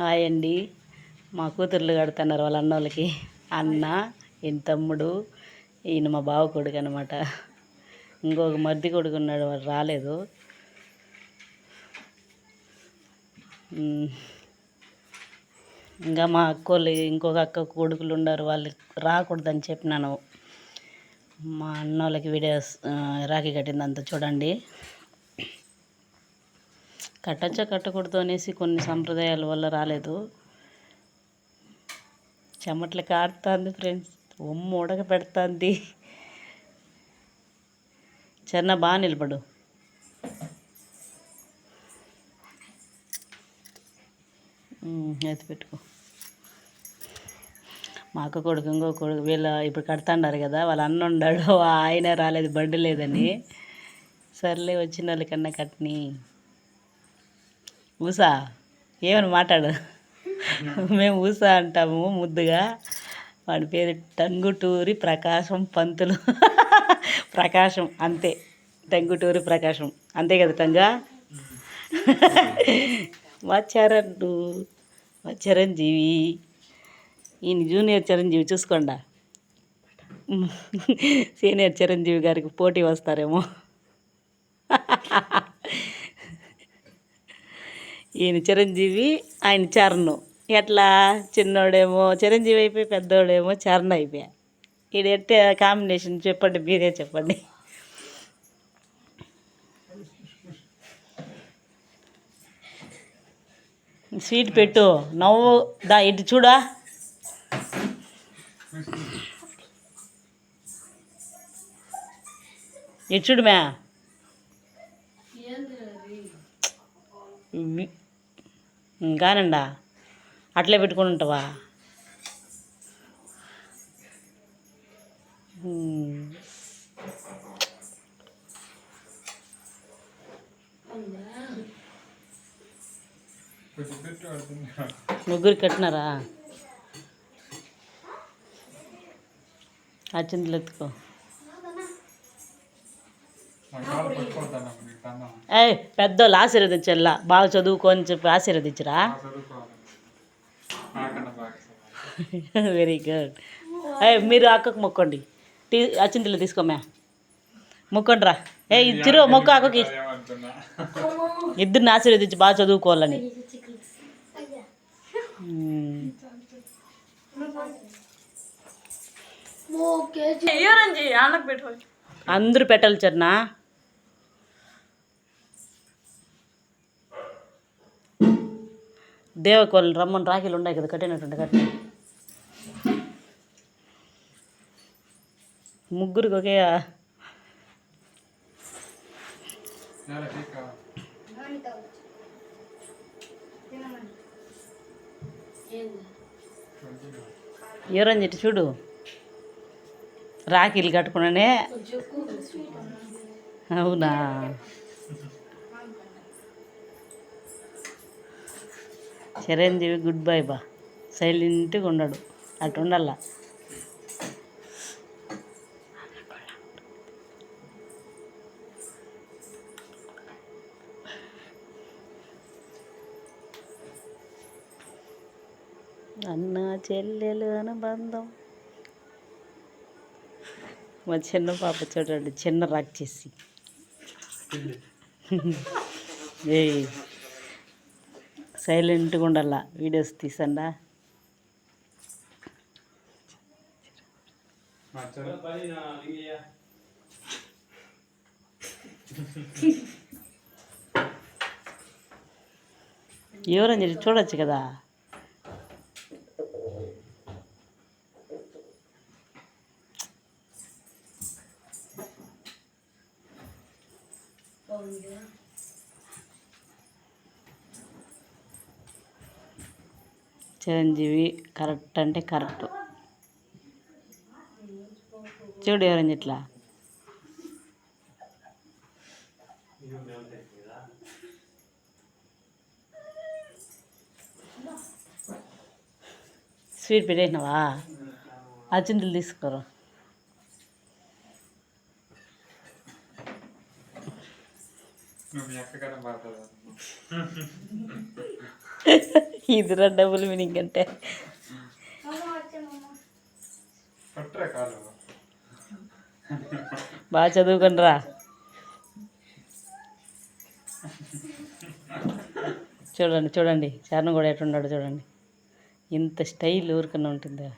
Hi అండి. మా కూతుర్లు కడుతున్నారు వాళ్ళ అన్నోళ్ళకి. అన్న ఈయన తమ్ముడు ఈయన మా బావ కొడుకు అనమాట ఇంకొక మర్ది కొడుకు ఉన్నాడు వాడు రాలేదు. ఇంకా మా అక్కోళ్ళు ఇంకొక అక్క కొడుకులు ఉన్నారు వాళ్ళు రాకూడదని చెప్పినాను. మా అన్నోళ్ళకి వీడియోస్ రాఖీ కట్టిందంతా చూడండి. కట్టచ్చా కట్టకూడదు అనేసి కొన్ని సంప్రదాయాల వల్ల రాలేదు. చెమట్లు కాడుతుంది ఫ్రెండ్స్. ఒమ్ము ఉడక పెడుతుంది. చిన్న బాగా నిలబడు. ఉమ్, ఎత్తి పెట్టుకో. మా అక్క కొడుకు ఇంకో కొడుకు వీళ్ళ ఇప్పుడు కడతాండారు కదా వాళ్ళ అన్న ఉన్నాడు ఆయన రాలేదు బండి లేదని. సర్లే వచ్చిన వాళ్ళకన్నా కట్ని. ఊసా? ఏమని మాట్లాడు? మేము ఊసా అంటాము ముద్దుగా. వాడి పేరు టంగుటూరి ప్రకాశం పంతులు. ప్రకాశం అంతే. టంగుటూరి ప్రకాశం. అంతే కదా టంగా వచ్చారంటు మా చిరంజీవి ఈయన జూనియర్ చిరంజీవి చూసుకోండా? సీనియర్ చిరంజీవి గారికి పోటీ వస్తారేమో. ఈయన చిరంజీవి ఆయన చరణ్. ఎట్లా? చిన్నోడేమో చిరంజీవి అయిపోయి పెద్దోడేమో చరణ్ అయిపోయా. ఇది ఎట్టే కాంబినేషన్ చెప్పండి మీరే చెప్పండి. స్వీట్ పెట్టు. నవ్వు. దా ఇటు చూడా? ఇటు చూడు మ్యా. కానండా. అట్లే పెట్టుకుని ఉంటావా? ముగ్గురికి ముగ్గురు కట్టినారా? ఆ చింతలు ఎత్తుకో. ఏ పెద్దోళ్ళు ఆశీర్వదించల్లా బాగా చదువుకో అని చెప్పి ఆశీర్వదించరా? వెరీ గుడ్ ఏ మీరు అక్కకు మొక్కండి. తీ అచ్చింతలు తీసుకోమ్మా. మొక్కండి రా ఏ ఇచ్చిరు మొక్క అక్కకి. ఇద్దరిని ఆశీర్వదించి బాగా చదువుకోవాలని. అందరూ పెట్టాలి చర్నా. దేవకోళ్ళు రమ్మని రాఖీలు ఉన్నాయి కదా కట్టినటువంటి కట్టి ముగ్గురికి ఒకే ఎవరని చెప్పి చూడు. రాఖీలు కట్టుకున్నానే. అవునా? చిరంజీవి గుడ్ బై బా. సైలెంట్గా ఉన్నాడు. అటు ఉండాల? అన్న చెల్లెలు అనుబంధం. మా చిన్న పాప చూడండి చిన్న రాక్షసి. ఏ సైలెంట్గా ఉండాల వీడియోస్ తీసండా ఎవరని చెప్పి చూడొచ్చు కదా చిరంజీవి కరెక్ట్ అంటే కరెక్ట్. చూడు ఎవరని ఇట్లా? స్వీట్ పెట్టేసినావా? అచింతలు తీసుకోరు. నువ్వు ఇదిరా డబుల్ మీనింగ్ అంటే. బాగా చదువుకొని రా చూడండి చూడండి. చరణ్ కూడా ఎట్టున్నాడు చూడండి. ఇంత స్టైల్ ఊరికన్నా ఉంటుందా?